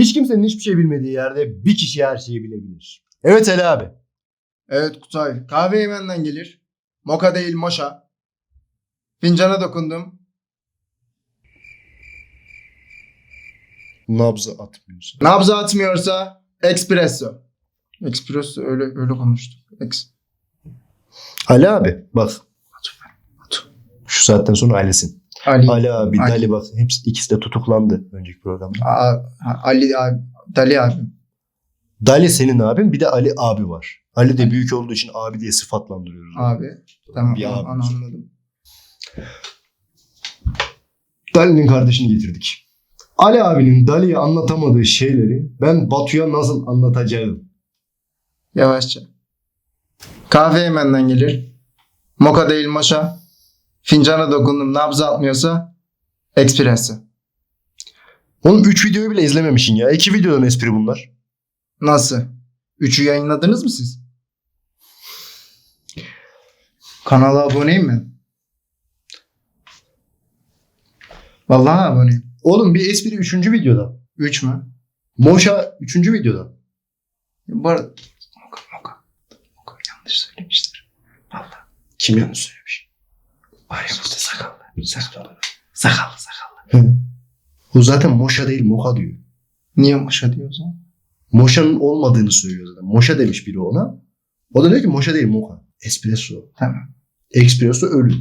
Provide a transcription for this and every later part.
Hiç kimsenin hiçbir şey bilmediği yerde bir kişi her şeyi bilebilir. Evet Ali abi. Evet Kutay. Kahve yemenden gelir. Moka değil moşa. Fincana dokundum. Nabzı atmıyorsun. Nabza atmıyorsa espresso. Espresso öyle öyle konuştuk. Ex. Ali abi bak. Şu saatten sonra Ali'sin. Ali. Ali abi, Ali. Dali bak hepsi ikisi de tutuklandı önceki programda. Ha, Ali abi. Dali abi. Dali senin abin bir de Ali abi var. Ali de büyük olduğu için abi diye sıfatlandırıyoruz. Abi. Tamam Bir onu anladım. Dali'nin kardeşini getirdik. Ali abinin Dali'ye anlatamadığı şeyleri ben Batu'ya nasıl anlatacağım? Yavaşça. Kahve yemenden gelir. Moka değil moşa. Fincana dokundum. Nabza atmıyorsa espresso. Oğlum 3 videoyu bile izlememişsin ya. 2 videodan espri bunlar. Nasıl? Üçü yayınladınız mı siz? Kanala aboneyim ben. Vallahi aboneyim. Oğlum bir espri 3. videoda. Üç mü? Moşa 3. videoda. Bu arada... Moka moka. Moka yanlış söylemiştir. Vallahi. Kim yanlış söylemiş? Var ya burada sakallı. Sakallı. Sakallı sakallı. O zaten Moşa değil Moka diyor. Niye moşa diyorsun? Moşa'nın olmadığını söylüyor zaten. Moşa demiş biri ona. O da diyor ki Moşa değil Moka. Espresso. Tamam. Espresso ölü.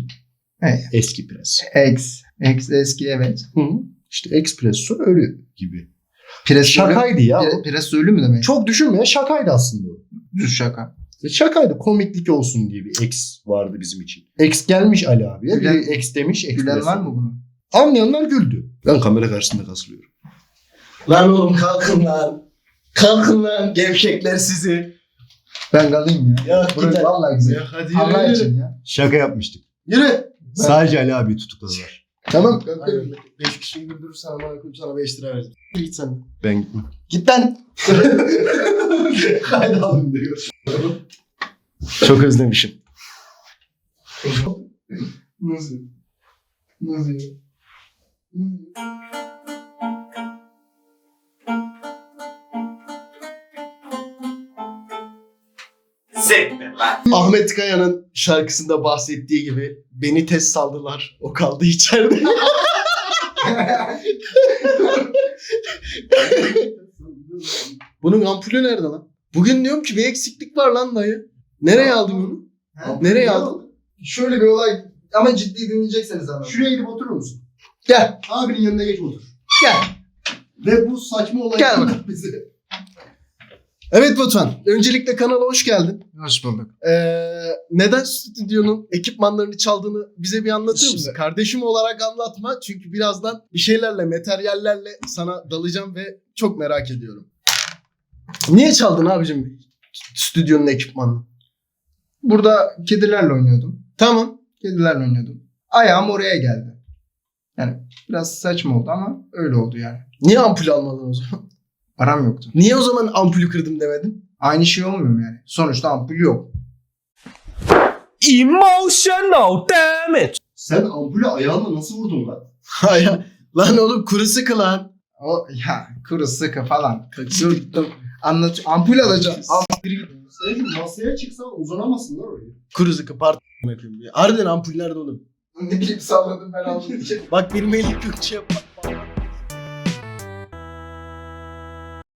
Evet. Eski pres. Ex. Ex eski evet. Hı. İşte espresso ölü gibi. Pres Şakaydı ya. O. pres ölü mü demek? Çok düşünme şakaydı aslında o. düz şaka. Şakaydı komiklik olsun diye bir X vardı bizim için. X gelmiş Ali abiye. Gülen- Biri X demiş. Gülen espresso. var mı bunu? Anlayanlar güldü. Ben kamera karşısında kasılıyorum. Lan oğlum kalkın lan. Kalkın lan gevşekler sizi. Ben kalayım ya. Ya Burası gider. vallahi güzel. hadi Allah için ya. Şaka yapmıştık. Yürü. Sadece Ali abi tutukladılar. Tamam. 5 kişiyi güldürürsen bana sana 5 lira verdim. Git sen. Ben gitmem. Git lan. Haydi alın diyor. Çok özlemişim. Nasıl? Nasıl ya? Ahmet Kaya'nın şarkısında bahsettiği gibi beni test saldılar. O kaldı içeride. Bunun ampulü nerede lan? Bugün diyorum ki bir eksiklik var lan dayı. Nereye aldın onu? Nereye aldın? Şöyle bir olay ama ciddi dinleyecekseniz anlatın. Şuraya gidip oturur musun? Gel. Abinin yanına geç otur. Gel. Ve bu saçma olayı Gel bize. Evet Batuhan. Öncelikle kanala hoş geldin. Hoş bulduk. Ee, neden stüdyonun ekipmanlarını çaldığını bize bir anlatır Şimdi- mısın? Kardeşim olarak anlatma. Çünkü birazdan bir şeylerle, materyallerle sana dalacağım ve çok merak ediyorum. Niye çaldın abicim stüdyonun ekipmanını? Burada kedilerle oynuyordum. Tamam. Kedilerle oynuyordum. Ayağım oraya geldi. Yani biraz saçma oldu ama öyle oldu yani. Niye ampul almadın o zaman? Param yoktu. Niye o zaman ampulü kırdım demedin? Aynı şey olmuyor mu yani? Sonuçta ampul yok. Emotional damage. Sen ampulü ayağınla nasıl vurdun lan? Hayır. Lan oğlum kuru sıkı lan. O ya kuru sıkı falan. Dur. Anlat. Ampul alacağım. Ampul. Sen masaya çıksan uzanamazsın lan oraya. Kuru sıkı part Harbiden ampul nerede oğlum? Ne bileyim salladım ben aldım. Bak benim elim Gökçe yapma.